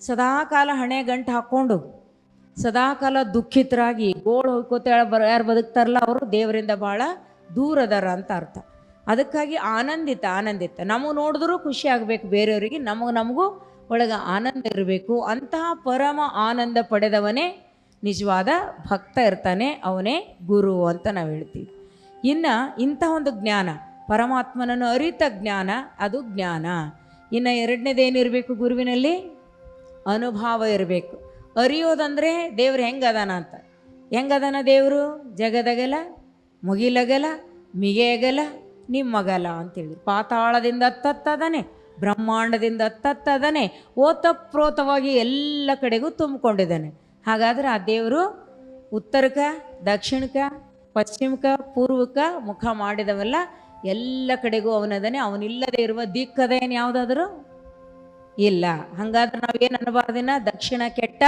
ಸದಾಕಾಲ ಹಣೆ ಗಂಟು ಹಾಕ್ಕೊಂಡು ಸದಾಕಾಲ ದುಃಖಿತರಾಗಿ ಗೋಳು ಹೋಗ್ಕೋತ ಬರ, ಯಾರು ಬದುಕ್ತಾರಲ್ಲ ಅವರು, ದೇವರಿಂದ ಭಾಳ ದೂರದಾರ ಅಂತ ಅರ್ಥ. ಅದಕ್ಕಾಗಿ ಆನಂದಿತ ಆನಂದಿತ. ನಮಗೆ ನೋಡಿದ್ರೂ ಖುಷಿ ಆಗಬೇಕು, ಬೇರೆಯವರಿಗೆ ನಮಗೆ, ನಮಗೂ ಒಳಗೆ ಆನಂದ ಇರಬೇಕು. ಅಂತಹ ಪರಮ ಆನಂದ ಪಡೆದವನೇ ನಿಜವಾದ ಭಕ್ತ ಇರ್ತಾನೆ, ಅವನೇ ಗುರು ಅಂತ ನಾವು ಹೇಳ್ತೀವಿ. ಇನ್ನು ಇಂಥ ಒಂದು ಜ್ಞಾನ, ಪರಮಾತ್ಮನನ್ನು ಅರಿತ ಜ್ಞಾನ, ಅದು ಜ್ಞಾನ. ಇನ್ನು ಎರಡನೇದೇನಿರಬೇಕು ಗುರುವಿನಲ್ಲಿ? ಅನುಭವ ಇರಬೇಕು. ಅರಿಯೋದಂದರೆ ದೇವ್ರು ಹೆಂಗದಾನ ಅಂತ. ಹೆಂಗದಾನ ದೇವರು? ಜಗದಗಲ, ಮುಗಿಲಗಲ ಮಿಗೆಯಗಲ ನಿಮ್ಮಗಲ ಅಂತೇಳಿ. ಪಾತಾಳದಿಂದ ತತ್ತದನೆ, ಬ್ರಹ್ಮಾಂಡದಿಂದ ತತ್ತದನೆ, ಓತಪ್ರೋತವಾಗಿ ಎಲ್ಲ ಕಡೆಗೂ ತುಂಬಿಕೊಂಡಿದ್ದಾನೆ. ಹಾಗಾದ್ರೆ ಆ ದೇವರು ಉತ್ತರಕ, ದಕ್ಷಿಣಕ, ಪಶ್ಚಿಮಕ, ಪೂರ್ವಕ ಮುಖ ಮಾಡಿದವಲ್ಲ, ಎಲ್ಲ ಕಡೆಗೂ ಅವನದನೆ. ಅವನಿಲ್ಲದೆ ಇರುವ ದಿಕ್ಕದೇನು ಯಾವುದಾದರೂ? ಇಲ್ಲ. ಹಂಗಾದ್ರೆ ನಾವೇನು ಅನ್ನಬಾರ್ದಿನ ದಕ್ಷಿಣ ಕೆಟ್ಟ,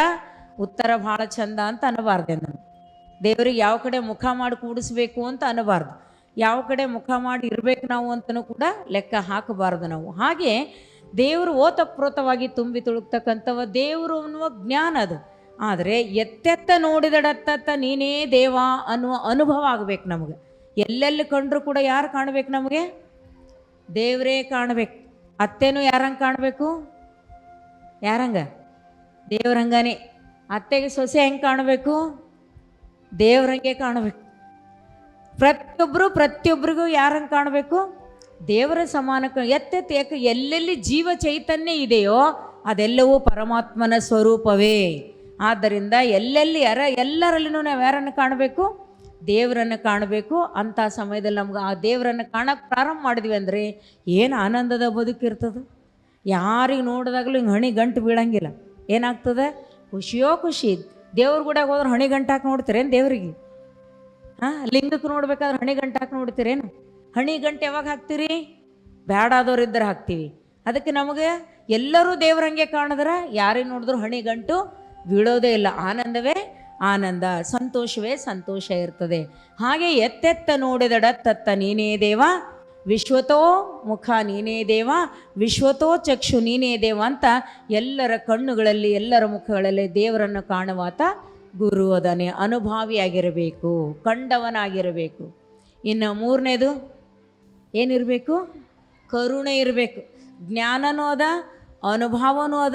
ಉತ್ತರ ಭಾಳ ಚಂದ ಅಂತ ಅನ್ನಬಾರ್ದೆ ನಾನು ದೇವರಿಗೆ ಯಾವ ಕಡೆ ಮುಖ ಮಾಡಿ ಕೂಡಿಸ್ಬೇಕು ಅಂತ ಅನ್ನಬಾರ್ದು. ಯಾವ ಕಡೆ ಮುಖ ಮಾಡಿ ಇರಬೇಕು ನಾವು ಅಂತಲೂ ಕೂಡ ಲೆಕ್ಕ ಹಾಕಬಾರ್ದು ನಾವು. ಹಾಗೆ ದೇವರು ಓತಪ್ರೋತವಾಗಿ ತುಂಬಿ ತುಳುಕ್ತಕ್ಕಂಥವ ದೇವರು ಅನ್ನುವ ಜ್ಞಾನ ಅದು. ಆದರೆ ಎತ್ತೆತ್ತ ನೋಡಿದಡತ್ತತ್ತ ನೀನೇ ದೇವ ಅನ್ನುವ ಅನುಭವ ಆಗಬೇಕು ನಮಗೆ. ಎಲ್ಲೆಲ್ಲಿ ಕಂಡರೂ ಕೂಡ ಯಾರು ಕಾಣಬೇಕು ನಮಗೆ? ದೇವರೇ ಕಾಣಬೇಕು. ಅತ್ತೆನೂ ಯಾರಂಗೆ ಕಾಣಬೇಕು? ಯಾರಂಗ? ದೇವ್ರಂಗನೇ. ಅತ್ತೆಗೆ ಸೊಸೆ ಹೆಂಗೆ ಕಾಣಬೇಕು? ದೇವ್ರಂಗೆ ಕಾಣಬೇಕು. ಪ್ರತಿಯೊಬ್ಬರು ಪ್ರತಿಯೊಬ್ಬರಿಗೂ ಯಾರಂಗೆ ಕಾಣಬೇಕು? ದೇವರ ಸಮಾನ ಎತ್ತೆತ್ತ ಎತ್ತೆತ್ತು ಯಾಕೆ ಎಲ್ಲೆಲ್ಲಿ ಜೀವ ಚೈತನ್ಯ ಇದೆಯೋ ಅದೆಲ್ಲವೂ ಪರಮಾತ್ಮನ ಸ್ವರೂಪವೇ. ಆದ್ದರಿಂದ ಎಲ್ಲೆಲ್ಲಿ ಯಾರ ಎಲ್ಲರಲ್ಲಿನೂ ನಾವು ಯಾರನ್ನು ಕಾಣಬೇಕು? ದೇವರನ್ನು ಕಾಣಬೇಕು. ಅಂಥ ಸಮಯದಲ್ಲಿ ನಮ್ಗೆ ಆ ದೇವರನ್ನು ಕಾಣಕ್ಕೆ ಪ್ರಾರಂಭ ಮಾಡಿದ್ವಿ ಅಂದರೆ ಏನು ಆನಂದದ ಬದುಕಿರ್ತದೆ? ಯಾರಿಗೆ ನೋಡಿದಾಗಲೂ ಹಿಂಗೆ ಹಣಿ ಗಂಟು ಬೀಳಂಗಿಲ್ಲ. ಏನಾಗ್ತದೆ? ಖುಷಿಯೋ ಖುಷಿ. ದೇವ್ರ ಗುಡಿಯಾಗ ಹೋದ್ರೆ ಹಣಿ ಗಂಟು ಹಾಕಿ ನೋಡ್ತೀರೇನು ದೇವ್ರಿಗೆ? ಹಾಂ ಲಿಂಗಕ್ಕೆ ನೋಡ್ಬೇಕಾದ್ರೆ ಹಣಿ ಗಂಟು ಹಾಕಿ ನೋಡ್ತೀರೇನು? ಹಣಿ ಗಂಟು ಯಾವಾಗ ಹಾಕ್ತೀರಿ? ಬ್ಯಾಡಾದವ್ರು ಇದ್ದರೆ ಹಾಕ್ತೀವಿ. ಅದಕ್ಕೆ ನಮಗೆ ಎಲ್ಲರೂ ದೇವ್ರಂಗೆ ಕಾಣಿದ್ರೆ ಯಾರಿಗೆ ನೋಡಿದ್ರು ಹಣಿ ಗಂಟು ಬೀಳೋದೇ ಇಲ್ಲ. ಆನಂದವೇ ಆನಂದ, ಸಂತೋಷವೇ ಸಂತೋಷ ಇರ್ತದೆ. ಹಾಗೆ ಎತ್ತೆತ್ತ ನೋಡಿದಡ ತತ್ತ ನೀನೇ ದೇವ. ವಿಶ್ವತೋ ಮುಖ ನೀನೇ ದೇವ, ವಿಶ್ವತೋ ಚಕ್ಷು ನೀನೇ ದೇವ ಅಂತ ಎಲ್ಲರ ಕಣ್ಣುಗಳಲ್ಲಿ, ಎಲ್ಲರ ಮುಖಗಳಲ್ಲಿ ದೇವರನ್ನು ಕಾಣುವಾತ ಗುರು ಅದನೆ. ಅನುಭಾವಿಯಾಗಿರಬೇಕು, ಕಂಡವನಾಗಿರಬೇಕು. ಇನ್ನು ಮೂರನೇದು ಏನಿರಬೇಕು? ಕರುಣೆ ಇರಬೇಕು. ಜ್ಞಾನನೂ ಅದ, ಅನುಭವನೂ ಅದ.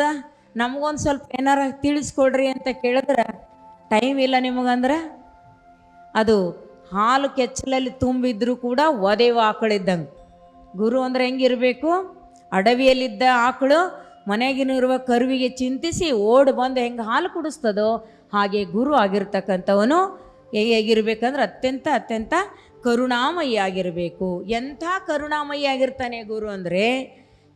ನಮಗೊಂದು ಸ್ವಲ್ಪ ಏನಾರ ತಿಳಿಸ್ಕೊಡ್ರಿ ಅಂತ ಕೇಳಿದ್ರೆ ಟೈಮ್ ಇಲ್ಲ ನಿಮಗಂದ್ರೆ ಅದು ಹಾಲು ಕೆಚ್ಚಲಲ್ಲಿ ತುಂಬಿದ್ರೂ ಕೂಡ ಒದೆವು ಆಕಳಿದ್ದಂಗೆ ಗುರು ಅಂದ್ರೆ ಹೆಂಗಿರಬೇಕು? ಅಡವಿಯಲ್ಲಿದ್ದ ಆಕಳು ಮನೆಗಿನಿರುವ ಕರುವಿಗೆ ಚಿಂತಿಸಿ ಓಡಿ ಬಂದು ಹೆಂಗೆ ಹಾಲು ಕುಡಿಸ್ತದೋ ಹಾಗೆ ಗುರು ಆಗಿರ್ತಕ್ಕಂಥವನು ಹೇಗಿರ್ಬೇಕಂದ್ರೆ ಅತ್ಯಂತ ಅತ್ಯಂತ ಕರುಣಾಮಯಿ ಆಗಿರಬೇಕು. ಎಂಥ ಕರುಣಾಮಯಿ ಆಗಿರ್ತಾನೆ ಗುರು ಅಂದರೆ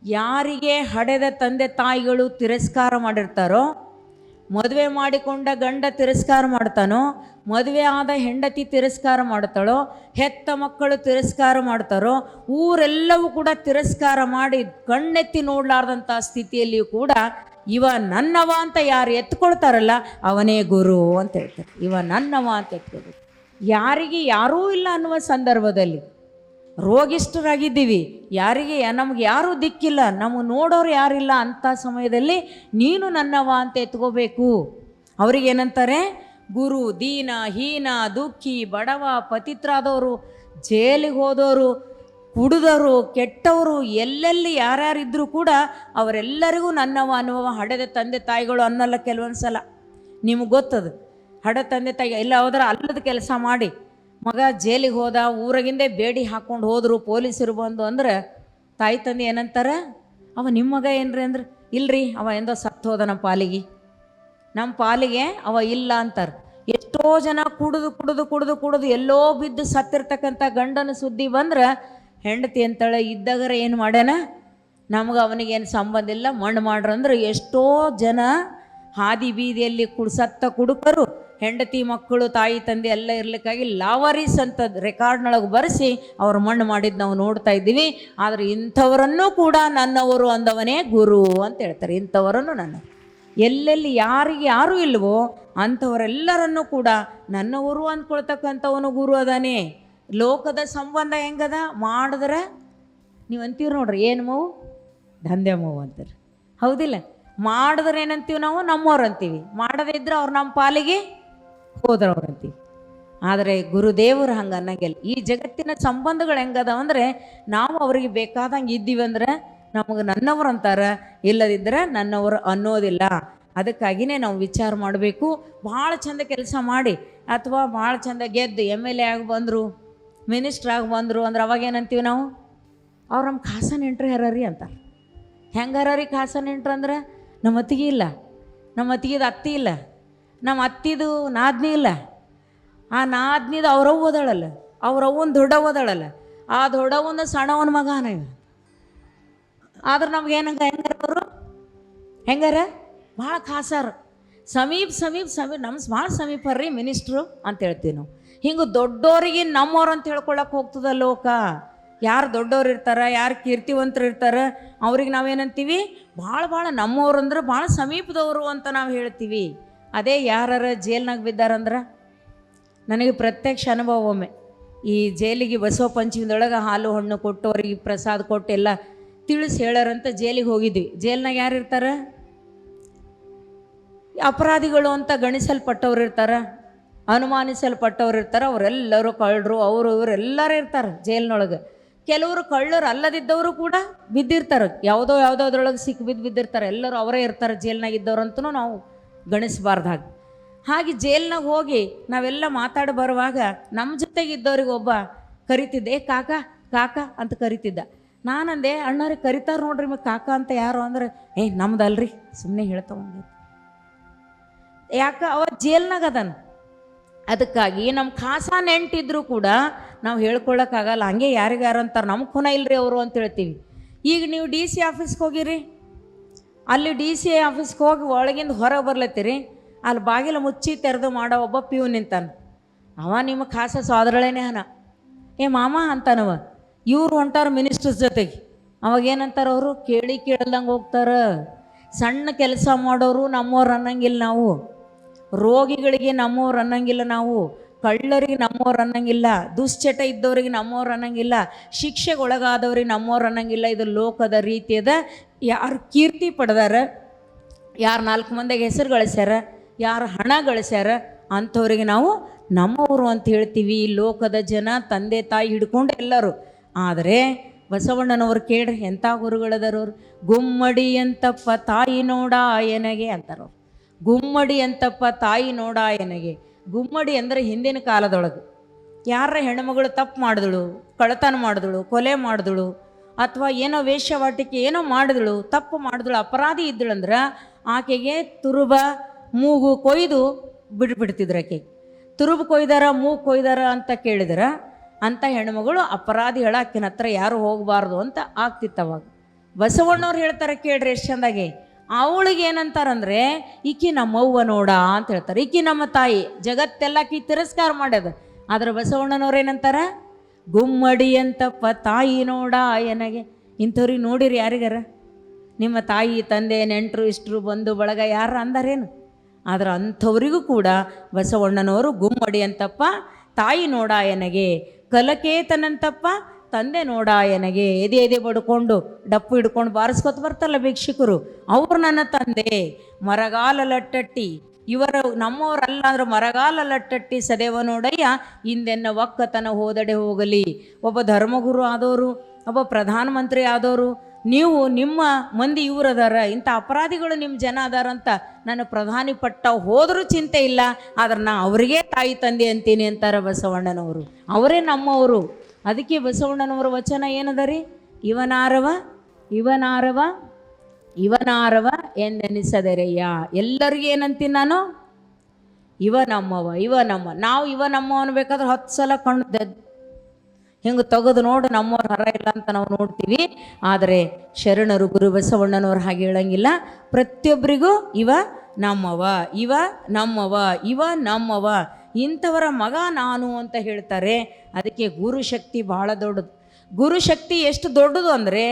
ಯಾರಿಗೆ ಹಡೆದ ತಂದೆ ತಾಯಿಗಳು ತಿರಸ್ಕಾರ ಮಾಡಿರ್ತಾರೋ ಮದುವೆ ಮಾಡಿಕೊಂಡ ಗಂಡ ತಿರಸ್ಕಾರ ಮಾಡ್ತಾನೋ, ಮದುವೆ ಆದ ಹೆಂಡತಿ ತಿರಸ್ಕಾರ ಮಾಡ್ತಾಳೋ, ಹೆತ್ತ ಮಕ್ಕಳು ತಿರಸ್ಕಾರ ಮಾಡ್ತಾರೋ, ಊರೆಲ್ಲವೂ ಕೂಡ ತಿರಸ್ಕಾರ ಮಾಡಿ ಕಣ್ಣೆತ್ತಿ ನೋಡಲಾರ್ದಂಥ ಸ್ಥಿತಿಯಲ್ಲಿಯೂ ಕೂಡ ಇವ ನನ್ನವ ಅಂತ ಯಾರು ಎತ್ಕೊಳ್ತಾರಲ್ಲ, ಅವನೇ ಗುರು ಅಂತ ಹೇಳ್ತಾರೆ. ಇವ ನನ್ನವ ಅಂತ ಎತ್ಕೊಳ್ಬೇಕು. ಯಾರಿಗೆ ಯಾರೂ ಇಲ್ಲ ಅನ್ನುವ ಸಂದರ್ಭದಲ್ಲಿ ರೋಗಿಷ್ಠರಾಗಿದ್ದೀವಿ. ಯಾರಿಗೆ ನಮ್ಗೆ ಯಾರೂ ದಿಕ್ಕಿಲ್ಲ. ನಮಗೆ ನೋಡೋರು ಯಾರಿಲ್ಲ ಅಂಥ ಸಮಯದಲ್ಲಿ ನೀನು ನನ್ನವ ಅಂತ ಎತ್ಕೋಬೇಕು. ಅವ್ರಿಗೇನಂತಾರೆ ಗುರು, ದೀನ, ಹೀನ, ದುಃಖಿ, ಬಡವ, ಪತಿತ್ರಾದವರು, ಜೈಲಿಗೆ ಹೋದವರು, ಕುಡಿದವರು, ಕೆಟ್ಟವರು, ಎಲ್ಲೆಲ್ಲಿ ಯಾರ್ಯಾರಿದ್ದರೂ ಕೂಡ ಅವರೆಲ್ಲರಿಗೂ ನನ್ನವ ಅನ್ನುವ ಹಡೆದ ತಂದೆ ತಾಯಿಗಳು ಅನ್ನಲ್ಲ ಕೆಲವೊಂದು ಸಲ ನಿಮಗೆ ಗೊತ್ತದು. ಹಡ ತಂದೆ ತಾಯಿ ಎಲ್ಲ ಹೋದ್ರೆ ಅಲ್ಲದ ಕೆಲಸ ಮಾಡಿ. ಮಗ ಜೈಲಿಗೆ ಹೋದ, ಊರಗಿಂದೆ ಬೇಡಿ ಹಾಕ್ಕೊಂಡು ಹೋದರು ಪೊಲೀಸರು ಬಂದು ಅಂದ್ರೆ, ತಾಯಿ ತಂದೆ ಏನಂತಾರೆ? ಅವ ನಿಮ್ಮ ಮಗ ಏನ್ರಿ ಅಂದ್ರೆ, ಇಲ್ರಿ, ಅವ ಎಂದೋ ಸತ್ತು ಹೋದ ನಮ್ಮ ಪಾಲಿಗೆ. ನಮ್ಮ ಪಾಲಿಗೆ ಅವ ಇಲ್ಲ ಅಂತಾರೆ. ಎಷ್ಟೋ ಜನ ಕುಡಿದು ಕುಡಿದು ಕುಡಿದು ಕುಡಿದು ಎಲ್ಲೋ ಬಿದ್ದು ಸತ್ತಿರ್ತಕ್ಕಂಥ ಗಂಡನ ಸುದ್ದಿ ಬಂದ್ರೆ, ಹೆಂಡತಿ ಅಂತಳೆ ಇದ್ದಾಗರ ಏನು ಮಾಡ್ಯಾನ? ನಮ್ಗೆ ಅವನಿಗೇನು ಸಂಬಂಧ ಇಲ್ಲ, ಮಣ್ಣು ಮಾಡ್ರಂದ್ರೆ ಎಷ್ಟೋ ಜನ ಹಾದಿ ಬೀದಿಯಲ್ಲಿ ಕುಡ್ ಸತ್ತ ಕುಡುಕರು ಹೆಂಡತಿ ಮಕ್ಕಳು, ತಾಯಿ, ತಂದೆ ಎಲ್ಲ ಇರ್ಲಿಕ್ಕಾಗಿ ಲಾವರೀಸ್ ಅಂತ ರೆಕಾರ್ಡ್ನೊಳಗೆ ಬರೆಸಿ ಅವ್ರು ಮಣ್ಣು ಮಾಡಿದ್ದು ನಾವು ನೋಡ್ತಾ ಇದ್ದೀವಿ. ಆದರೆ ಇಂಥವರನ್ನು ಕೂಡ ನನ್ನವರು ಅಂದವನೇ ಗುರು ಅಂತ ಹೇಳ್ತಾರೆ. ಇಂಥವರನ್ನು ನನ್ನ ಎಲ್ಲೆಲ್ಲಿ ಯಾರಿಗೆ ಯಾರೂ ಇಲ್ವೋ ಅಂಥವರೆಲ್ಲರನ್ನು ಕೂಡ ನನ್ನವರು ಅಂದ್ಕೊಳ್ತಕ್ಕಂಥವನು ಗುರು ಅದಾನೆ. ಲೋಕದ ಸಂಬಂಧ ಹೆಂಗದ? ಮಾಡಿದ್ರೆ ನೀವು ಅಂತೀವಿ ನೋಡ್ರಿ, ಏನು ಮೋವು ದಂಧೆ ಮೋವು ಅಂತಾರೆ. ಹೌದಿಲ್ಲ? ಮಾಡಿದ್ರೆ ಏನಂತೀವಿ ನಾವು? ನಮ್ಮವ್ರು ಅಂತೀವಿ. ಮಾಡದೇ ಇದ್ರೆ ಅವ್ರು ನಮ್ಮ ಪಾಲಿಗೆ ಹೋದ್ರವ್ರು ಅಂತೀವಿ ಆದರೆ ಗುರುದೇವರು ಹಂಗೆ ಅನ್ನಂಗಿಲ್ಲ. ಈ ಜಗತ್ತಿನ ಸಂಬಂಧಗಳು ಹೆಂಗದಾವ ಅಂದರೆ ನಾವು ಅವ್ರಿಗೆ ಬೇಕಾದಂಗೆ ಇದ್ದೀವಿ ಅಂದ್ರೆ ನಮಗೆ ನನ್ನವ್ರು ಅಂತಾರೆ. ಇಲ್ಲದಿದ್ದರೆ ನನ್ನವರು ಅನ್ನೋದಿಲ್ಲ. ಅದಕ್ಕಾಗಿಯೇ ನಾವು ವಿಚಾರ ಮಾಡಬೇಕು. ಭಾಳ ಚಂದ ಕೆಲಸ ಮಾಡಿ. ಅಥವಾ ಭಾಳ ಚಂದ ಗೆದ್ದು ಎಂ ಎಲ್ ಎ ಆಗಿ ಬಂದರು ಆಗಿ ಬಂದರು ಅಂದ್ರೆ ಅವಾಗ ಏನಂತೀವಿ ನಾವು? ಅವ್ರು ನಮ್ಮ ಖಾಸ ನೆಂಟ್ರು ಹೆರರಿ ಅಂತಾರೆ. ಹೆಂಗೆ ರೀ ಖಾಸ ನೆಂಟ್ರು ಅಂದ್ರೆ? ನಮ್ಮ ಅತ್ತಿಗೆ ಇಲ್ಲ. ನಮ್ಮ ಅತ್ತಿಗೆದು ಅತ್ತಿ ಇಲ್ಲ. ನಮ್ಮ ಅತ್ತಿದು ನಾದ್ನಿ ಇಲ್ಲ. ಆ ನಾದ್ನಿದು ಅವ್ರವ್ವ ಓದಾಳಲ್ಲ ಅವ್ರವ್ವನ ದೊಡ್ಡವ್ವ ಓದಾಳಲ್ಲ ಆ ದೊಡ್ಡವನ ಸಣ್ಣವನ ಮಗನ ಇವ. ಆದ್ರೆ ನಮ್ಗೆ ಏನಂಗ ಹೆಂಗಾರ ಅವರು? ಹೆಂಗಾರ? ಭಾಳ ಖಾಸಾರು. ಸಮೀಪ ಸಮೀಪ ಸಮೀಪ ನಮ್ಮ ಭಾಳ ಸಮೀಪ ರೀ ಮಿನಿಸ್ಟ್ರು ಅಂತ ಹೇಳ್ತೀವಿ ನಾವು. ಹಿಂಗೆ ದೊಡ್ಡೋರಿಗೆ ನಮ್ಮವ್ರು ಅಂತ ಹೇಳ್ಕೊಳಕ್ಕೆ ಹೋಗ್ತದ ಲೋಕ. ಯಾರು ದೊಡ್ಡವ್ರು ಇರ್ತಾರೆ, ಯಾರು ಕೀರ್ತಿವಂತರು ಇರ್ತಾರೆ, ಅವ್ರಿಗೆ ನಾವೇನಂತೀವಿ ಭಾಳ ಭಾಳ ನಮ್ಮವ್ರು ಅಂದ್ರೆ ಭಾಳ ಸಮೀಪದವರು ಅಂತ ನಾವು ಹೇಳ್ತೀವಿ. ಅದೇ ಯಾರ ಜೇಲ್ನಾಗ ಬಿದ್ದಾರಂದ್ರೆ? ನನಗೆ ಪ್ರತ್ಯಕ್ಷ ಅನುಭವ ಒಮ್ಮೆ. ಈ ಜೈಲಿಗೆ ಬಸವ ಪಂಚಮಿದೊಳಗೆ ಹಾಲು, ಹಣ್ಣು ಕೊಟ್ಟು ಅವ್ರಿಗೆ ಪ್ರಸಾದ ಕೊಟ್ಟು ಎಲ್ಲ ತಿಳಿಸಿ ಹೇಳಾರಂತ ಜೈಲಿಗೆ ಹೋಗಿದ್ವಿ. ಜೈಲ್ನಾಗ ಯಾರು ಇರ್ತಾರೆ? ಅಪರಾಧಿಗಳು ಅಂತ ಗಣಿಸಲ್ಪಟ್ಟವ್ರು ಇರ್ತಾರೆ, ಅನುಮಾನಿಸಲ್ಪಟ್ಟವ್ರು ಇರ್ತಾರೆ, ಅವರೆಲ್ಲರೂ ಕಳ್ಳರು, ಅವರು, ಇವರು ಎಲ್ಲರೂ ಇರ್ತಾರೆ ಜೈಲ್ನೊಳಗೆ. ಕೆಲವರು ಕಳ್ಳರು ಅಲ್ಲದಿದ್ದವರು ಕೂಡ ಬಿದ್ದಿರ್ತಾರೆ. ಯಾವುದೋ ಯಾವುದೋ ಅದ್ರೊಳಗೆ ಸಿಕ್ಕಿ ಬಿದ್ದು ಬಿದ್ದಿರ್ತಾರೆ. ಎಲ್ಲರೂ ಅವರೇ ಇರ್ತಾರೆ ಜೈಲ್ನಾಗ ಇದ್ದವ್ರಂತೂ ನಾವು ಗಣಿಸಬಾರ್ದು ಹಾಗೆ ಜೈಲ್ನಾಗ ಹೋಗಿ ನಾವೆಲ್ಲ ಮಾತಾಡಿ ಬರುವಾಗ ನಮ್ಮ ಜೊತೆಗಿದ್ದವ್ರಿಗೆ ಒಬ್ಬ ಕರಿತಿದ್ದೆ "ಏ ಕಾಕ ಕಾಕ ಅಂತ ಕರಿತಿದ್ದ. ನಾನಂದೆ ಅಣ್ಣವ್ರಿಗೆ ಕರಿತಾರೆ ನೋಡ್ರಿ ಮ ಕಾಕ ಅಂತ ಯಾರು? ಅಂದ್ರೆ, ಏ, ನಮ್ದಲ್ರಿ. ಸುಮ್ಮನೆ ಹೇಳ್ತಾವ ಯಾಕ, ಅವ ಜೇಲ್ನಾಗ ಅದಾನ. ಅದಕ್ಕಾಗಿ ನಮ್ಮ ಖಾಸ ನೆಂಟಿದ್ರು ಕೂಡ ನಾವು ಹೇಳ್ಕೊಳ್ಳೋಕ್ಕಾಗಲ್ಲ ಹಂಗೆ ಯಾರಿಗಾರು ಅಂತಾರೆ ನಮ್ಮ ಖುನ ಇಲ್ರಿ ಅವರು ಅಂತ ಹೇಳ್ತೀವಿ. ಈಗ ನೀವು ಡಿ ಸಿ ಆಫೀಸ್ಗೆ ಹೋಗಿರಿ. ಅಲ್ಲಿ ಡಿ ಸಿ ಆಫೀಸ್ಗೆ ಹೋಗಿ ಒಳಗಿಂದ ಹೊರಗೆ ಬರ್ಲತ್ತೀರಿ, ಅಲ್ಲಿ ಬಾಗಿಲು ಮುಚ್ಚಿ ತೆರೆದು ಮಾಡೋ ಒಬ್ಬ ಪ್ಯೂ ನಿಂತಾನೆ. ಅವ ನಿಮ್ಮ ಖಾಸ ಸೋದರಳೇನೆ ಹನ ಏ ಮಾಮ ಅಂತಾನವ ಇವ್ರು ಹೊಂಟಾರ ಮಿನಿಸ್ಟರ್ಸ್ ಜೊತೆಗೆ. ಅವಾಗ ಏನಂತಾರ ಅವರು? ಕೇಳಿ ಕೇಳ್ದಂಗೆ ಹೋಗ್ತಾರೆ. ಸಣ್ಣ ಕೆಲಸ ಮಾಡೋರು ನಮ್ಮವ್ರು ಅನ್ನಂಗಿಲ್ಲ ನಾವು. ರೋಗಿಗಳಿಗೆ ನಮ್ಮವ್ರು ಅನ್ನಂಗಿಲ್ಲ ನಾವು. ಕಳ್ಳರಿಗೆ ನಮ್ಮವ್ರು ಅನ್ನಂಗಿಲ್ಲ. ದುಶ್ಚಟ ಇದ್ದವ್ರಿಗೆ ನಮ್ಮವ್ರು ಅನ್ನಂಗಿಲ್ಲ. ಶಿಕ್ಷೆಗೆ ಒಳಗಾದವ್ರಿಗೆ ನಮ್ಮವ್ರು ಅನ್ನಂಗಿಲ್ಲ. ಇದು ಲೋಕದ ರೀತಿಯದ ಯಾರು ಕೀರ್ತಿ ಪಡೆದಾರ, ಯಾರು ನಾಲ್ಕು ಮಂದಿಗೆ ಹೆಸರು ಗಳಿಸ್ಯಾರ, ಯಾರು ಹಣ ಗಳಿಸ್ಯಾರ, ಅಂಥವ್ರಿಗೆ ನಾವು ನಮ್ಮವರು ಅಂತ ಹೇಳ್ತೀವಿ. ಲೋಕದ ಜನ, ತಂದೆ, ತಾಯಿ ಹಿಡ್ಕೊಂಡು ಎಲ್ಲರೂ. ಆದರೆ ಬಸವಣ್ಣನವ್ರು ಕೇಳ್ರಿ, ಎಂಥ ಗುರುಗಳದರವ್ರು ಗುಮ್ಮಡಿ ಅಂತಪ್ಪ ತಾಯಿ ನೋಡಾಯನಗೆ ಅಂತಾರವ್ರು ಗುಮ್ಮಡಿ ಅಂತಪ್ಪ ತಾಯಿ ನೋಡಾಯನಗೆ ಗುಮ್ಮಡಿ ಅಂದರೆ ಹಿಂದಿನ ಕಾಲದೊಳಗೆ. ಯಾರ ಹೆಣ್ಮಗಳು ತಪ್ಪು ಮಾಡಿದಳು, ಕಳ್ಳತನ ಮಾಡಿದಳು, ಕೊಲೆ ಮಾಡಿದಳು ಅಥವಾ ಏನೋ ವೇಶ್ಯವಾಟಿಕೆ ಏನೋ ಮಾಡಿದಳು, ತಪ್ಪು ಮಾಡಿದಳು, ಅಪರಾಧಿ ಇದ್ದಳಂದ್ರೆ ಆಕೆಗೆ ತುರುಬ ಮೂಗು ಕೊಯ್ದು ಬಿಡ್ಬಿಡ್ತಿದ್ರು ಆಕೆಗೆ ತುರುಬು ಕೊಯ್ದಾರ, ಮೂಗು ಕೊಯ್ದಾರ ಅಂತ ಕೇಳಿದ್ರೆ ಅಂಥ ಹೆಣ್ಮಗಳು ಅಪರಾಧಿ ಆಕಿನ ಹತ್ರ ಯಾರು ಹೋಗಬಾರ್ದು ಅಂತ ಆಗ್ತಿತ್ತು ಅವಾಗ. ಬಸವಣ್ಣವ್ರು ಹೇಳ್ತಾರೆ ಕೇಳ್ರಿ ಎಷ್ಟು ಚಂದಾಗಿ. ಅವಳಿಗೆ ಏನಂತಾರಂದ್ರೆ ಈಕಿ ನಮ್ಮವ್ವ ನೋಡ ಅಂತ ಹೇಳ್ತಾರೆ. ಈಕಿ ನಮ್ಮ ತಾಯಿ. ಜಗತ್ತೆಲ್ಲ ಆಕಿ ತಿರಸ್ಕಾರ ಮಾಡ್ಯದ. ಆದ್ರೆ ಬಸವಣ್ಣನವ್ರು ಏನಂತಾರ? ಗುಮ್ಮಡಿ ಅಂತಪ್ಪ ತಾಯಿ ನೋಡ ಎನಗೆ ಇಂಥವ್ರಿಗೆ ನೋಡಿರಿ ಯಾರಿಗಾರ? ನಿಮ್ಮ ತಾಯಿ, ತಂದೆ, ನೆಂಟರು, ಇಷ್ಟರು ಬಂದು ಬಳಗ ಯಾರು ಅಂದಾರೇನು? ಆದ್ರೆ ಅಂಥವರಿಗೂ ಕೂಡ ಬಸವಣ್ಣನವರು ಗುಮ್ಮಡಿ ಅಂತಪ್ಪ ತಾಯಿ ನೋಡಾಯನಗೆ ಕಲಕೇತನಂತಪ್ಪ ತಂದೆ ನೋಡಾಯನಗೆ ಎದೆ ಎದೆ ಬಡ್ಕೊಂಡು ಡಪ್ಪು ಹಿಡ್ಕೊಂಡು ಬಾರಿಸ್ಕೊತ ಬರ್ತಾರಲ್ಲ ಭಿಕ್ಷುಕರು. ಅವ್ರು ನನ್ನ ತಂದೆ. ಮರಗಾಲ ಲಟ್ಟಟ್ಟಿ. ಇವರು ನಮ್ಮವರಲ್ಲ ಅಂದ್ರೆ ಮರಗಾಲ ಲಟ್ಟಟ್ಟಿ ಸದೇವ ನೋಡಯ್ಯ ಹಿಂದೆನ್ನ ಒಕ್ಕತನ ಹೋದಡೆ ಹೋಗಲಿ. ಒಬ್ಬ ಧರ್ಮಗುರು ಆದವರು ಒಬ್ಬ ಪ್ರಧಾನಮಂತ್ರಿ ಆದವರು ನೀವು ನಿಮ್ಮ ಮಂದಿ ಇವರದಾರ, ಇಂಥ ಅಪರಾಧಿಗಳು ನಿಮ್ಮ ಜನ ಅದಾರಂತ ನಾನು ಪ್ರಧಾನಿ ಪಟ್ಟ ಹೋದರೂ ಚಿಂತೆ ಇಲ್ಲ, ಆದ್ರೆ ನಾ ಅವರಿಗೆ ತಾಯಿ ತಂದೆ ಅಂತೀನಿ ಅಂತಾರೆ ಬಸವಣ್ಣನವರು. ಅವರೇ ನಮ್ಮವರು. ಅದಕ್ಕೆ ಬಸವಣ್ಣನವರ ವಚನ ಏನದ ರೀ? ಇವನಾರವ? ಇವನಾರವ? ಇವನಾರವ ಎಂದೆನಿಸದೆರೆಯ? ಎಲ್ಲರಿಗೂ ಏನಂತೀನಿ ನಾನು? ಇವ ನಮ್ಮವ ಇವ ನಮ್ಮ ನಾವು ಇವ ನಮ್ಮ ಅನ್ಬೇಕಾದ್ರೆ ಹತ್ತು ಸಲ ಕಣ್ಣು ಹಿಂಗೆ ತೆಗೆದು ನೋಡು, ನಮ್ಮವ್ರ ಹರ ಇಲ್ಲ ಅಂತ ನಾವು ನೋಡ್ತೀವಿ. ಆದರೆ ಶರಣರು, ಗುರು ಬಸವಣ್ಣನವ್ರು ಹಾಗೆ ಹೇಳಂಗಿಲ್ಲ. ಪ್ರತಿಯೊಬ್ಬರಿಗೂ ಇವ ನಮ್ಮವ ಇವ ನಮ್ಮವ ಇವ ನಮ್ಮವ. ಇಂಥವರ ಮಗ ನಾನು ಅಂತ ಹೇಳ್ತಾರೆ. ಅದಕ್ಕೆ ಗುರು ಶಕ್ತಿ ಬಹಳ ದೊಡ್ಡದು. ಗುರುಶಕ್ತಿ ಎಷ್ಟು ದೊಡ್ಡದು ಅಂದರೆ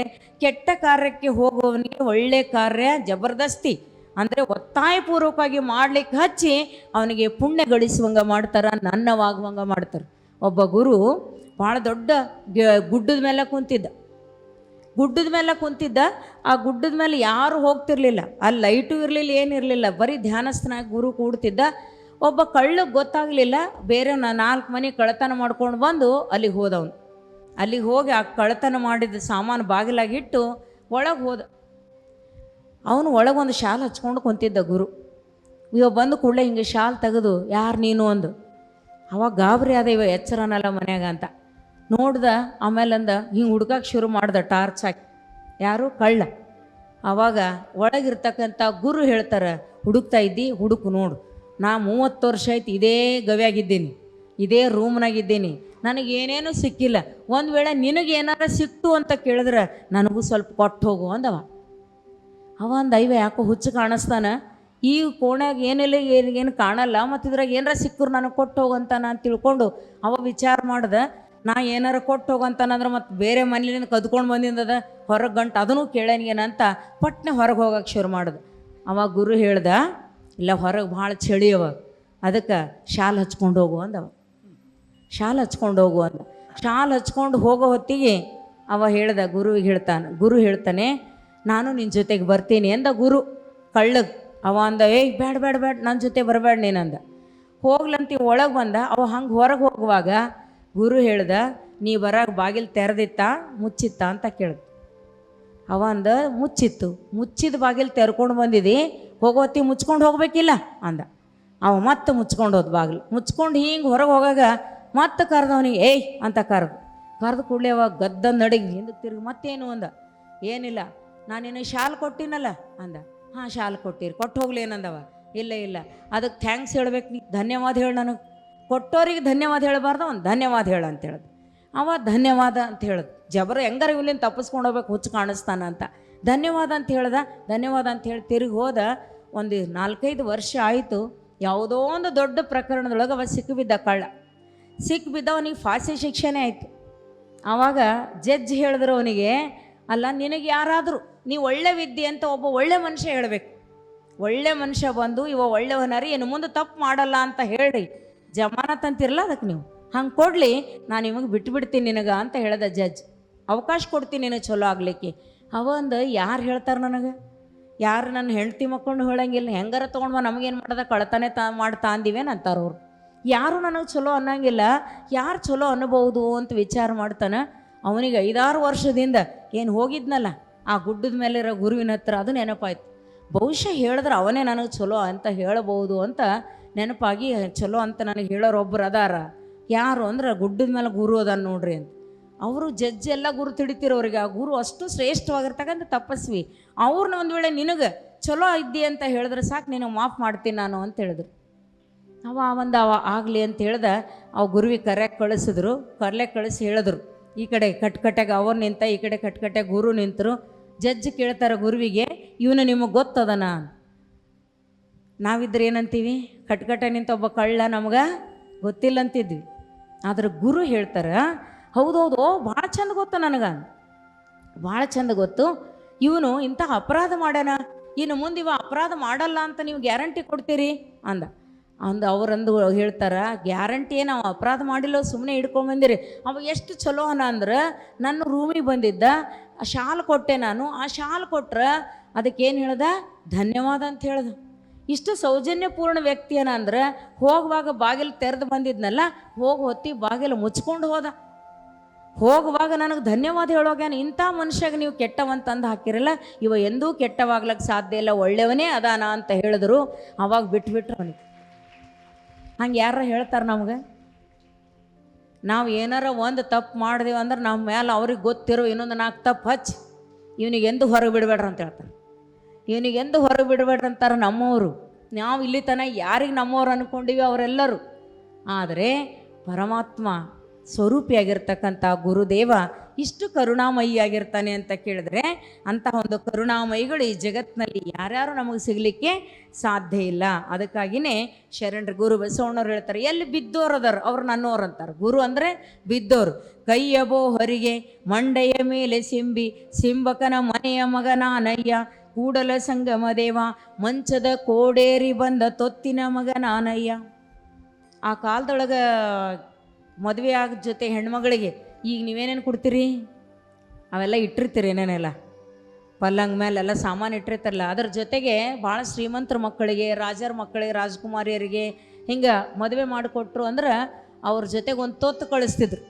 ಕೆಟ್ಟ ಕಾರ್ಯಕ್ಕೆ ಹೋಗುವವನಿಗೆ ಒಳ್ಳೆ ಕಾರ್ಯ ಜಬರ್ದಸ್ತಿ. ಅಂದರೆ ಒತ್ತಾಯಪೂರ್ವಕವಾಗಿ ಮಾಡ್ಲಿಕ್ಕೆ ಹಚ್ಚಿ ಅವನಿಗೆ ಪುಣ್ಯ ಗಳಿಸುವಂಗ ಮಾಡ್ತಾರೆ, ನನ್ನವಾಗುವಂಗ ಮಾಡ್ತಾರೆ. ಒಬ್ಬ ಗುರು ಭಾಳ ದೊಡ್ಡ ಗುಡ್ಡದ ಮೇಲೆ ಕುಂತಿದ್ದ. ಗುಡ್ಡದ ಮೇಲೆ ಕುಂತಿದ್ದ, ಆ ಗುಡ್ಡದ ಮೇಲೆ ಯಾರು ಹೋಗ್ತಿರ್ಲಿಲ್ಲ. ಅಲ್ಲಿ ಲೈಟು ಇರಲಿಲ್ಲ ಏನಿರಲಿಲ್ಲ ಬರೀ ಧ್ಯಾನಸ್ಥನಾಗಿ ಗುರು ಕೂಡ್ತಿದ್ದ. ಒಬ್ಬ ಕಳ್ಳಗೆ ಗೊತ್ತಾಗಲಿಲ್ಲ, ಬೇರೆ ನಾಲ್ಕು ಮನೆ ಕಳ್ಳತನ ಮಾಡ್ಕೊಂಡು ಬಂದು ಅಲ್ಲಿಗೆ ಹೋದವನು. ಅಲ್ಲಿಗೆ ಹೋಗಿ ಆ ಕಳ್ಳತನ ಮಾಡಿದ ಸಾಮಾನು ಬಾಗಿಲಾಗಿಟ್ಟು ಒಳಗೆ ಹೋದ. ಅವನು ಒಳಗೊಂದು ಶಾಲ್ ಹಚ್ಕೊಂಡು ಕುಂತಿದ್ದ ಗುರು. ಇವ ಬಂದು ಕೂಡಲೇ ಹಿಂಗೆ ಶಾಲ್ ತೆಗೆದು, ಯಾರು ನೀನು? ಅಂದು. ಅವಾಗ ಗಾಬರಿ ಆದ ಇವ, ಎಚ್ಚರನಲ್ಲ ಮನ್ಯಾಗ ಅಂತ. ನೋಡ್ದ, ಆಮೇಲೆ ಅಂದ, ಹಿಂಗೆ ಹುಡ್ಕಕ್ಕೆ ಶುರು ಮಾಡ್ದ ಟಾರ್ಚ್ ಹಾಕಿ. ಯಾರು? ಕಳ್ಳ. ಆವಾಗ ಒಳಗಿರ್ತಕ್ಕಂಥ ಗುರು ಹೇಳ್ತಾರೆ, ಹುಡುಕ್ತಾ ಇದ್ದಿ? ಹುಡುಕು ನೋಡು. ನಾ ಮೂವತ್ತು ವರ್ಷ ಆಯ್ತು ಇದೇ ಗವ್ಯಾಗಿದ್ದೀನಿ ಇದೇ ರೂಮ್ನಾಗಿದ್ದೀನಿ. ನನಗೆ ಏನೇನೂ ಸಿಕ್ಕಿಲ್ಲ. ಒಂದು ವೇಳೆ ನಿನಗೆ ಏನಾರ ಸಿಕ್ತು ಅಂತ ಕೇಳಿದ್ರೆ ನನಗೂ ಸ್ವಲ್ಪ ಕೊಟ್ಟು ಹೋಗು ಅಂದವ. ಅವ ಒಂದು ಐವ ಯಾಕೋ ಹುಚ್ಚು ಕಾಣಿಸ್ತಾನ? ಈ ಕೋಣಾಗ ಏನಿಲ್ಲ, ಏನು ಕಾಣಲ್ಲ, ಮತ್ತು ಇದ್ರಾಗ ಏನಾರ ಸಿಕ್ಕರು ನನಗೆ ಕೊಟ್ಟು ಹೋಗಂತ ಅಂತ ತಿಳ್ಕೊಂಡು ಅವ ವಿಚಾರ ಮಾಡ್ದೆ. ನಾ ಏನಾರ ಕೊಟ್ಟು ಹೋಗಂತಾನಂದ್ರೆ ಮತ್ತು ಬೇರೆ ಮನೇಲಿಂದ ಕದ್ಕೊಂಡು ಬಂದಿಂದದ ಹೊರಗೆ ಗಂಟು ಅದನ್ನು ಅಂತ ಪಟ್ನೆ ಹೊರಗೆ ಹೋಗಕ್ಕೆ ಶುರು ಮಾಡ್ದೆ. ಅವ ಗುರು ಹೇಳ್ದ, ಇಲ್ಲ, ಹೊರಗೆ ಭಾಳ ಚಳಿ ಅವ. ಅದಕ್ಕೆ ಶಾಲ್ ಹಚ್ಕೊಂಡು ಹೋಗು ಅಂದವ. ಶಾಲ್ ಹಚ್ಕೊಂಡು ಹೋಗು ಅಂತ. ಶಾಲ್ ಹಚ್ಕೊಂಡು ಹೋಗೋ ಹೊತ್ತಿಗೆ ಅವ ಹೇಳ್ದ, ಗುರುವಿಗೆ ಹೇಳ್ತಾನೆ, ಗುರು ಹೇಳ್ತಾನೆ, ನಾನು ನಿನ್ನ ಜೊತೆಗೆ ಬರ್ತೀನಿ ಅಂದ ಗುರು. ಕಳ್ಳಗ್ ಅವ ಅಂದ, ಏಯ್ ಬೇಡ ಬೇಡ ಬೇಡ ನನ್ನ ಜೊತೆ ಬರಬೇಡ ನೀನಂದ ಹೋಗ್ಲಂತಿ ಒಳಗೆ ಬಂದ, ಅವ ಹಂಗೆ ಹೊರಗೆ ಹೋಗುವಾಗ ಗುರು ಹೇಳ್ದ, ನೀ ಬರಾಗ ಬಾಗಿಲು ತೆರೆದಿತ್ತ, ಮುಚ್ಚಿತ್ತ ಅಂತ ಕೇಳ್ದ. ಅವ ಅಂದ, ಮುಚ್ಚಿತ್ತು, ಮುಚ್ಚಿದ ಬಾಗಿಲು ತೆರ್ಕೊಂಡು ಬಂದಿದ್ದಿ ಹೋಗೋತಿ ಮುಚ್ಕೊಂಡು ಹೋಗಬೇಕಿಲ್ಲ ಅಂದ. ಅವ ಮತ್ತೆ ಮುಚ್ಕೊಂಡು ಹೋದ ಬಾಗಿಲು. ಮುಚ್ಕೊಂಡು ಹಿಂಗೆ ಹೊರಗೆ ಹೋಗಾಗ ಮತ್ತೆ ಕರೆದವನಿಗೆ, ಏಯ್, ಅಂತ ಕರೆದು. ಕರೆದು ಕೂಡಲೇ ಅವಾಗ ಗದ್ದ ನಡಿಗೆ ಹಿಂದಕ್ಕೆ ತಿರುಗಿ ಮತ್ತೇನು ಅಂದ. ಏನಿಲ್ಲ, ನಾನು ನಿನಗೆ ಶಾಲ್ ಕೊಟ್ಟಿನಲ್ಲ, ಅಂದ. ಹಾಂ, ಶಾಲ್ ಕೊಟ್ಟಿರಿ ಕೊಟ್ಟು ಹೋಗ್ಲಿ ಏನಂದವ ಇಲ್ಲ ಇಲ್ಲ ಅದಕ್ಕೆ ಥ್ಯಾಂಕ್ಸ್ ಹೇಳ್ಬೇಕು ನೀ, ಧನ್ಯವಾದ ಹೇಳು ನನಗೆ. ಕೊಟ್ಟೋರಿಗೆ ಧನ್ಯವಾದ ಹೇಳಬಾರ್ದು, ಅವ್ನು ಧನ್ಯವಾದ ಹೇಳು ಅಂತ ಹೇಳ್ದು. ಅವ ಧನ್ಯವಾದ ಅಂತ ಹೇಳ್ದು. ಜಬರ ಹೆಂಗಾರ ಇವ್ಲಿಂದ ತಪ್ಪಿಸ್ಕೊಂಡು ಹೋಗ್ಬೇಕು, ಹುಚ್ಚು ಕಾಣಿಸ್ತಾನ ಅಂತ. ಧನ್ಯವಾದ ಅಂತ ಹೇಳ್ದ. ಧನ್ಯವಾದ ಅಂತ ಹೇಳಿ ತಿರುಗಿ ಹೋದ. ಒಂದು ನಾಲ್ಕೈದು ವರ್ಷ ಆಯಿತು. ಯಾವುದೋ ಒಂದು ದೊಡ್ಡ ಪ್ರಕರಣದೊಳಗೆ ಅವ ಸಿಕ್ಕಿಬಿದ್ದ ಕಳ್ಳ. ಸಿಕ್ಕಿಬಿದ್ದ ಅವನಿಗೆ ಫಾಸಿ ಶಿಕ್ಷೆನೇ ಆಯಿತು. ಆವಾಗ ಜಡ್ಜ್ ಹೇಳಿದ್ರು ಅವನಿಗೆ, ಅಲ್ಲ ನಿನಗೆ ಯಾರಾದರೂ ನೀವು ಒಳ್ಳೆ ವಿದ್ಯೆ ಅಂತ ಒಬ್ಬ ಒಳ್ಳೆ ಮನುಷ್ಯ ಹೇಳಬೇಕು. ಒಳ್ಳೆ ಮನುಷ್ಯ ಬಂದು, ಇವ ಒಳ್ಳೆಯವನರಿ ಏನು ಮುಂದೆ ತಪ್ಪು ಮಾಡಲ್ಲ ಅಂತ ಹೇಳಿ. ಜಮಾನತ್ ಅಂತಿರಲ್ಲ ಅದಕ್ಕೆ ನೀವು? ಹಂಗೆ ಕೊಡಲಿ, ನಾನು ನಿಮಗೆ ಬಿಟ್ಟು ಬಿಡ್ತೀನಿ ನಿನಗೆ ಅಂತ ಹೇಳಿದ ಜಡ್ಜ್. ಅವಕಾಶ ಕೊಡ್ತೀನಿ ನಿನಗೆ ಚಲೋ ಆಗ್ಲಿಕ್ಕೆ. ಅವ ಅಂದ, ಯಾರು ಹೇಳ್ತಾರೆ ನನಗೆ? ಯಾರು ನನ್ನ ಹೆಂಡ್ತಿ ಮಕ್ಕೊಂಡು ಹೇಳಂಗಿಲ್ಲ, ಹೆಂಗಾರ ತೊಗೊಂಡ್ಬ ನಮಗೇನು ಮಾಡ್ದ, ಕಳ್ತಾನೆ ತಾ, ಮಾಡಿ ತಾಂದಿವೇನು ಅಂತಾರೆ ಅವ್ರು. ಯಾರು ನನಗೆ ಚಲೋ ಅನ್ನಂಗಿಲ್ಲ, ಯಾರು ಚಲೋ ಅನ್ನಬಹುದು ಅಂತ ವಿಚಾರ ಮಾಡ್ತಾನೆ. ಅವನಿಗೆ ಐದಾರು ವರ್ಷದಿಂದ ಏನು ಹೋಗಿದ್ನಲ್ಲ, ಆ ಗುಡ್ಡದ ಮೇಲಿರೋ ಗುರುವಿನ ಹತ್ರ ಅದು ನೆನಪಾಯ್ತು. ಬಹುಶಃ ಹೇಳಿದ್ರೆ ಅವನೇ ನನಗೆ ಚಲೋ ಅಂತ ಹೇಳಬಹುದು ಅಂತ ನೆನಪಾಗಿ, ಚಲೋ ಅಂತ ನನಗೆ ಹೇಳೋರು ಒಬ್ಬರು ಅದಾರ. ಯಾರು ಅಂದ್ರೆ ಗುಡ್ಡದ ಮೇಲೆ ಗುರು ಅದಾನ ನೋಡ್ರಿ ಅಂತ. ಅವರು ಜಡ್ಜ್ ಎಲ್ಲ ಗುರು ತಿಳಿತಿರೋರಿಗೆ ಆ ಗುರು ಅಷ್ಟು ಶ್ರೇಷ್ಠವಾಗಿರ್ತಕ್ಕಂಥ ತಪಸ್ವಿ. ಅವ್ರನ್ನ ಒಂದು ವೇಳೆ ನಿನಗೆ ಚಲೋ ಇದ್ದಿ ಅಂತ ಹೇಳಿದ್ರೆ ಸಾಕು, ನಿನಗೆ ಮಾಫ್ ಮಾಡ್ತೀನಿ ನಾನು ಅಂತ ಹೇಳಿದ್ರು. ಅವ ಒಂದು ಅವ ಆಗಲಿ ಅಂತ ಹೇಳ್ದ, ಅವ ಗುರುವಿ ಕರೆ ಕಳಿಸಿದ್ರು ಕರ್ಲೆ ಕಳಿಸಿ ಹೇಳಿದ್ರು. ಈ ಕಡೆ ಕಟ್ಕಟ್ಟೆಗೆ ಅವ್ರು ನಿಂತ, ಈ ಕಡೆ ಕಟ್ಕಟ್ಟೆಗೆ ಗುರು ನಿಂತರು. ಜಡ್ಜ್ ಕೇಳ್ತಾರೆ ಗುರುವಿಗೆ, ಇವನು ನಿಮಗೆ ಗೊತ್ತದನ? ನಾವಿದ್ರೆ ಏನಂತೀವಿ? ಕಟ್ಕಟೆ ನಿಂತ ಒಬ್ಬ ಕಳ್ಳ ನಮ್ಗೆ ಗೊತ್ತಿಲ್ಲ ಅಂತಿದ್ವಿ ಆದ್ರೆ ಗುರು ಹೇಳ್ತಾರೆ, ಹೌದೌದು, ಭಾಳ ಚಂದ ಗೊತ್ತು ನನಗೆ. ಭಾಳ ಚಂದ ಗೊತ್ತು. ಇವನು ಇಂಥ ಅಪರಾಧ ಮಾಡ್ಯಾನ. ಇನ್ನು ಮುಂದೆ ಇವ ಅಪರಾಧ ಮಾಡಲ್ಲ ಅಂತ ನೀವು ಗ್ಯಾರಂಟಿ ಕೊಡ್ತೀರಿ? ಅಂದ. ಅಂದ ಅವರಂದು ಹೇಳ್ತಾರೆ ಗ್ಯಾರಂಟಿ ನಾವು ಅಪರಾಧ ಮಾಡಿಲ್ಲ ಸುಮ್ಮನೆ ಹಿಡ್ಕೊಂಡು ಬಂದಿರಿ. ಅವ ಎಷ್ಟು ಚಲೋ ಅನ ಅಂದ್ರೆ ನನ್ನ ರೂಮಿಗೆ ಬಂದಿದ್ದ, ಆ ಶಾಲ್ ಕೊಟ್ಟೆ ನಾನು, ಆ ಶಾಲ್ ಕೊಟ್ರೆ ಅದಕ್ಕೇನು ಹೇಳ್ದ? ಧನ್ಯವಾದ ಅಂತ ಹೇಳ್ದ. ಇಷ್ಟು ಸೌಜನ್ಯಪೂರ್ಣ ವ್ಯಕ್ತಿ ವ್ಯಕ್ತಿಯನ ಅಂದ್ರೆ ಹೋಗುವಾಗ ಬಾಗಿಲು ತೆರೆದು ಬಂದಿದ್ನಲ್ಲ, ಹೋಗಿ ಹೊತ್ತಿ ಬಾಗಿಲು ಮುಚ್ಕೊಂಡು ಹೋದ. ಹೋಗುವಾಗ ನನಗೆ ಧನ್ಯವಾದ ಹೇಳೋಗ್ಯಾನ ಇಂಥ ಮನುಷ್ಯಾಗ ನೀವು ಕೆಟ್ಟವಂತಂದು ಹಾಕಿರಲ್ಲ, ಇವ ಎಂದೂ ಕೆಟ್ಟವಾಗ್ಲಕ್ಕೆ ಸಾಧ್ಯ ಇಲ್ಲ ಒಳ್ಳೆಯವನೇ ಅದಾನ ಅಂತ ಹೇಳಿದ್ರು. ಅವಾಗ ಬಿಟ್ಬಿಟ್ರು ಅವನಿಗೆ. ಹಂಗೆ ಯಾರ ಹೇಳ್ತಾರೆ ನಮ್ಗೆ? ನಾವು ಏನಾರ ಒಂದು ತಪ್ಪು ಮಾಡಿದೆವು ಅಂದ್ರೆ ನಮ್ಮ ಮೇಲೆ ಅವ್ರಿಗೆ ಗೊತ್ತಿರೋ ಇನ್ನೊಂದು ನಾಲ್ಕು ತಪ್ಪು ಹಚ್ಚಿ ಇವನಿಗೆ ಎಂದು ಹೊರಗೆ ಬಿಡಬೇಡ್ರಿ ಅಂತ ಹೇಳ್ತಾರೆ. ಇವನಿಗೆ ಎಂದು ಹೊರಗೆ ಬಿಡಬೇಡ್ರಿ ಅಂತಾರೆ ನಮ್ಮವರು ನಾವು ಇಲ್ಲಿ ತನಕ ಯಾರಿಗೆ ನಮ್ಮವ್ರು ಅಂದ್ಕೊಂಡಿವಿ ಅವರೆಲ್ಲರೂ. ಆದರೆ ಪರಮಾತ್ಮ ಸ್ವರೂಪಿಯಾಗಿರ್ತಕ್ಕಂಥ ಗುರುದೇವ ಇಷ್ಟು ಕರುಣಾಮಯಿಯಾಗಿರ್ತಾನೆ ಅಂತ ಕೇಳಿದ್ರೆ ಅಂತಹ ಒಂದು ಕರುಣಾಮಯಿಗಳು ಈ ಜಗತ್ತಿನಲ್ಲಿ ಯಾರ್ಯಾರು ನಮಗೆ ಸಿಗಲಿಕ್ಕೆ ಸಾಧ್ಯ ಇಲ್ಲ. ಅದಕ್ಕಾಗಿಯೇ ಶರಣರು, ಗುರು ಬಸವಣ್ಣವ್ರು ಹೇಳ್ತಾರೆ, ಎಲ್ಲಿ ಬಿದ್ದೋರು ಅದಾರ? ಅವ್ರು ನನ್ನೋರು ಅಂತಾರೆ. ಗುರು ಅಂದರೆ ಬಿದ್ದೋರು. ಕೈಯಬೋ ಹೊರಿಗೆ, ಮಂಡೆಯ ಮೇಲೆ ಸಿಂಬಿ, ಸಿಂಬಕನ ಮನೆಯ ಮಗನಾನಯ್ಯ ಕೂಡಲ ಸಂಗಮ ದೇವ, ಮಂಚದ ಕೋಡೇರಿ ಬಂದ ತೊತ್ತಿನ ಮಗನಾನಯ್ಯ ಆ ಕಾಲದೊಳಗೆ ಮದುವೆ ಆಗ ಜೊತೆ ಹೆಣ್ಮಗಳಿಗೆ, ಈಗ ನೀವೇನೇನು ಕೊಡ್ತೀರಿ? ಅವೆಲ್ಲ ಇಟ್ಟಿರ್ತೀರಿ ಏನೇನೆಲ್ಲ. ಪಲ್ಲಂಗ್ ಮೇಲೆಲ್ಲ ಸಾಮಾನು ಇಟ್ಟಿರ್ತಾರಲ್ಲ, ಅದ್ರ ಜೊತೆಗೆ ಭಾಳ ಶ್ರೀಮಂತರ ಮಕ್ಕಳಿಗೆ, ರಾಜರ ಮಕ್ಕಳಿಗೆ, ರಾಜಕುಮಾರಿಯರಿಗೆ ಹಿಂಗೆ ಮದುವೆ ಮಾಡಿಕೊಟ್ರು ಅಂದ್ರೆ ಅವ್ರ ಜೊತೆಗೆ ಒಂದು ತೊತ್ತು ಕಳಿಸ್ತಿದ್ರು.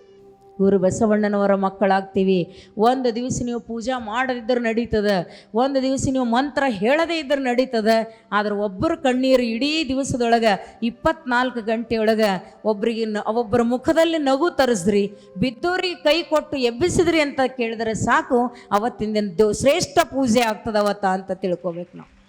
ಇವರು ಬಸವಣ್ಣನವರ ಮಕ್ಕಳಾಗ್ತೀವಿ. ಒಂದು ದಿವಸ ನೀವು ಪೂಜಾ ಮಾಡದಿದ್ದರೆ ನಡೀತದೆ. ಒಂದು ದಿವಸ ನೀವು ಮಂತ್ರ ಹೇಳದೇ ಇದ್ದರೆ ನಡೀತದೆ. ಆದ್ರೆ ಒಬ್ಬರು ಕಣ್ಣೀರು ಇಡೀ ದಿವಸದೊಳಗೆ ಇಪ್ಪತ್ನಾಲ್ಕು ಗಂಟೆಯೊಳಗೆ ಒಬ್ಬರಿಗೆ ಒಬ್ಬರ ಮುಖದಲ್ಲಿ ನಗು ತರಿಸ್ರಿ. ಬಿದ್ದೋರಿಗೆ ಕೈ ಕೊಟ್ಟು ಎಬ್ಬಿಸಿದ್ರಿ ಅಂತ ಕೇಳಿದ್ರೆ ಸಾಕು. ಅವತ್ತಿನ ದಿನ ಶ್ರೇಷ್ಠ ಪೂಜೆ ಆಗ್ತದೆ ಅವತ್ತ ಅಂತ ತಿಳ್ಕೊಬೇಕು ನಾವು.